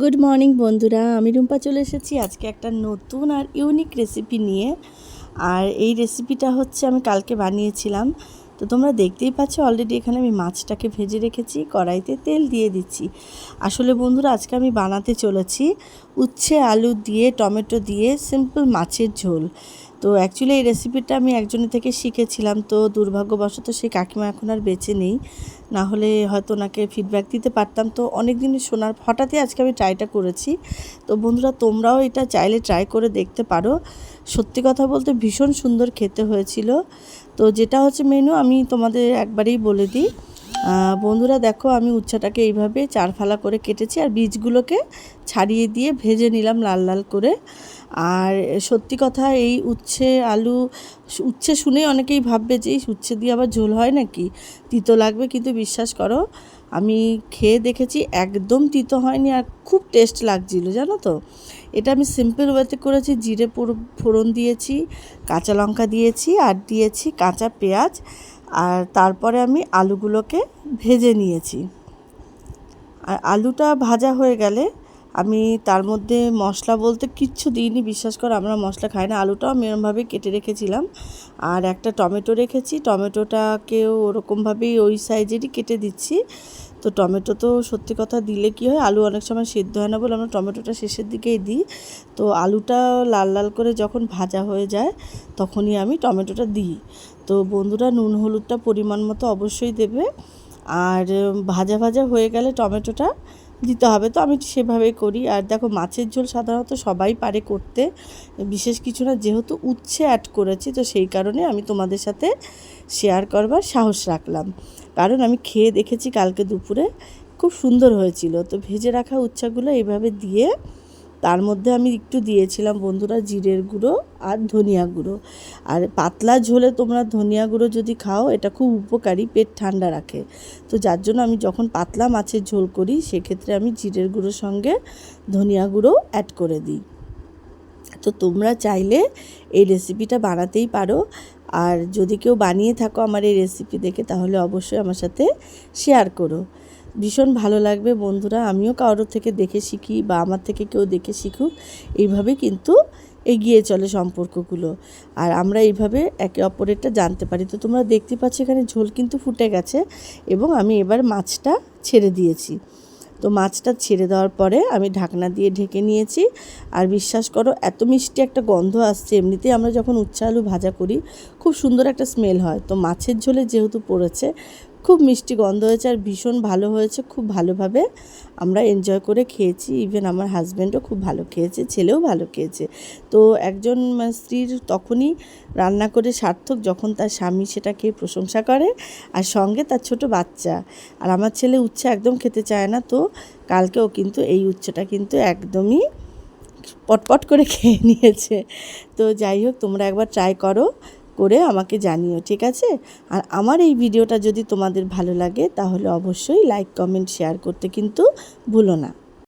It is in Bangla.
গুড মর্নিং বন্ধুরা। আমি রুম্পা চলে এসেছি। আজকে একটা নতুন আর ইউনিক রেসিপি নিয়ে। আর এই রেসিপিটা হচ্ছে আমি কালকে বানিয়েছিলাম। তো তোমরা দেখতেই পাচ্ছ অলরেডি এখানে আমি মাছটাকে ভেজে রেখেছি, কড়াইতে তেল দিয়ে দিচ্ছি। আসলে বন্ধুরা, আজকে আমি বানাতে চলেছি উচ্ছে, আলু দিয়ে, টমেটো দিয়ে সিম্পল মাছের ঝোল। তো অ্যাকচুয়ালি এই রেসিপিটা আমি একজনের থেকে শিখেছিলাম, তো দুর্ভাগ্যবশত সেই কাকিমা এখন আর বেঁচে নেই। না হলে হয়তো ওনাকে ফিডব্যাক দিতে পারতাম। তো অনেক দিন শোনার, হঠাৎই আজকে আমি ট্রাইটা করেছি। তো বন্ধুরা, তোমরাও এটা চাইলে ট্রাই করে দেখতে পারো। সত্যি কথা বলতে ভীষণ সুন্দর খেতে হয়েছিল। তো যেটা হচ্ছে মেনু আমি তোমাদের একবারেই বলে দিই। বন্ধুরা দেখো, আমি উচ্ছাটাকে এইভাবে চার ফালা করে কেটেছি আর বীজগুলোকে ছাড়িয়ে দিয়ে ভেজে নিলাম লাল লাল করে। আর সত্যি কথা, এই উচ্ছে আলু, উচ্ছে শুনেই অনেকেই ভাববে যে এই উচ্ছে দিয়ে আবার ঝোল হয় নাকি? তিতো লাগবে, কিন্তু বিশ্বাস করো, আমি খেয়ে দেখেছি, একদম তিতো হয়নি আর খুব টেস্ট লাগছিল, জানো তো? এটা আমি সিম্পল ওয়েতে করেছি, জিরে ফোড়ন দিয়েছি, কাঁচা লঙ্কা দিয়েছি, আর দিয়েছি কাঁচা পেঁয়াজ। আর তারপরে আমি আলুগুলোকে ভেজে নিয়েছি। আর আলুটা ভাজা হয়ে গেলে আমি তার মধ্যে মশলা বলতে কিচ্ছু দিইনি, বিশ্বাস করে আমরা মশলা খাই না। আলুটাও আমি এরমভাবে কেটে রেখেছিলাম। আর একটা টমেটো রেখেছি টমেটোটাকেও ওরকমভাবেই ওই সাইজেরই কেটে দিচ্ছি। তো টমেটো তো সত্যি কথা দিলে কি হয়, আলু অনেক সময় সেদ্ধ হয় না বলে আমরা টমেটোটা শেষের দিকেই দিই। তো আলুটা লাল লাল করে যখন ভাজা হয়ে যায়, তখনই আমি টমেটোটা দিই। তো বন্ধুরা, নুন হলুদটা পরিমাণ মতো অবশ্যই দেবে। আর ভাজা ভাজা হয়ে গেলে টমেটোটা দিতে হবে। তো আমি সেভাবেই করি। আর দেখো, মাছের ঝোল সাধারণত সবাই পারে করতে। বিশেষ কিছু না, যেহেতু উচ্ছে অ্যাড করেছি, তো সেই কারণে আমি তোমাদের সাথে শেয়ার করবার সাহস রাখলাম। কারণ আমি খেয়ে দেখেছি কালকে দুপুরে, খুব সুন্দর হয়েছিল। তো ভেজে রাখা উচ্ছাগুলো এইভাবে দিয়ে তার মধ্যে আমি একটু দিয়েছিলাম বন্ধুরা জিরের গুঁড়ো আর ধনিয়া গুঁড়ো। আর পাতলা ঝোলে তোমরা ধনিয়া গুঁড়ো যদি খাও, এটা খুব উপকারী, পেট ঠান্ডা রাখে। তো যার জন্য আমি যখন পাতলা মাছের ঝোল করি, সেক্ষেত্রে আমি জিরের গুঁড়োর সঙ্গে ধনিয়া গুঁড়ো অ্যাড করে দিই। তো তোমরা চাইলে এই রেসিপিটা বানাতেই পারো। আর যদি কেউ বানিয়ে থাকো আমার এই রেসিপি দেখে, তাহলে অবশ্যই আমার সাথে শেয়ার করো। ভীষণ ভালো লাগবে বন্ধুরা। আমিও কারোর থেকে দেখে শিখি বা আমার থেকে কেউ দেখে শিখুক। এইভাবে কিন্তু এগিয়ে চলে সম্পর্কগুলো। আর আমরা এইভাবে একে অপরেরটা জানতে পারি। তো তোমরা দেখতে পাচ্ছ এখানে ঝোল কিন্তু ফুটে গেছে এবং আমি এবার মাছটা ছেড়ে দিয়েছি। তো মাছটা ছেড়ে দেওয়ার পরে আমি ঢাকনা দিয়ে ঢেকে নিয়েছি। আর বিশ্বাস করো, এত মিষ্টি একটা গন্ধ আসছে। এমনিতেই আমরা যখন উচ্ছা আলু ভাজা করি, খুব সুন্দর একটা স্মেল হয়। তো মাছের ঝোলে যেহেতু পড়েছে খুব মিষ্টি গন্ধ হয়েছে আর ভীষণ ভালো হয়েছে, খুব ভালোভাবে আমরা এনজয় করে খেয়েছি। ইভেন আমার হাজব্যান্ডও খুব ভালো খেয়েছে, ছেলেও ভালো খেয়েছে। তো একজন স্ত্রীর তখনই রান্না করে সার্থক যখন তার স্বামী সেটা খেয়ে প্রশংসা করে আর সঙ্গে তার ছোট বাচ্চা। আর আমার ছেলে উচ্ছে একদম খেতে চায় না, তো কালকেও কিন্তু এই উচ্ছেটা কিন্তু একদমই পটপট করে খেয়ে নিয়েছে। তো যাই হোক, তোমরা একবার ট্রাই করো। করে আমাকে জানিও, ঠিক আছে? আর আমার এই ভিডিওটা যদি তোমাদের ভালো লাগে, তাহলে অবশ্যই লাইক কমেন্ট শেয়ার করতে কিন্তু ভুলো না।